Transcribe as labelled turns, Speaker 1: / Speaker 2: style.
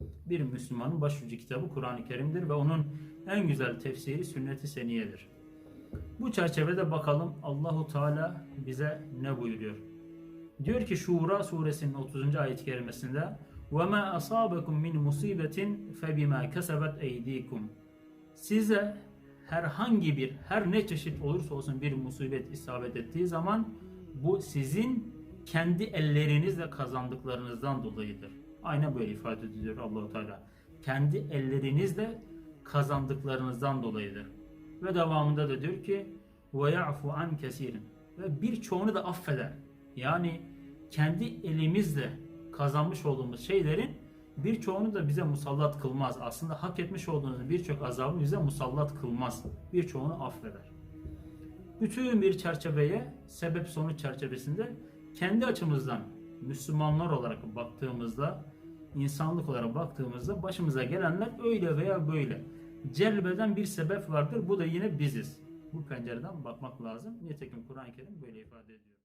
Speaker 1: Bir Müslümanın başucu kitabı Kur'an-ı Kerim'dir ve onun en güzel tefsiri sünnet-i seniyedir. Bu çerçevede bakalım Allahu Teala bize ne buyuruyor? Diyor ki Şura suresinin 30. ayet-i kerimesinde وَمَا أَصَابَكُم مِّنْ مُصِيبَةٍ فَبِمَا كَسَبَتْ اَيْد۪يكُمْ Size herhangi bir, her ne çeşit olursa olsun bir musibet isabet ettiği zaman bu sizin kendi ellerinizle kazandıklarınızdan dolayıdır. Aynen böyle ifade ediyor Allahu Teala. Kendi ellerinizle kazandıklarınızdan dolayıdır. Ve devamında da diyor ki ve ya'fu an kesirin ve birçoğunu da affeder. Yani kendi elimizle kazanmış olduğumuz şeylerin birçoğunu da bize musallat kılmaz. Aslında hak etmiş olduğumuz birçok azabı bize musallat kılmaz. Birçoğunu affeder. Bütün bir çerçeveye sebep sonuç çerçevesinde kendi açımızdan Müslümanlar olarak baktığımızda insanlık olarak baktığımızda başımıza gelenler öyle veya böyle celbeden bir sebep vardır. Bu da yine biziz. Bu pencereden bakmak lazım. Nitekim Kur'an-ı Kerim böyle ifade ediyor.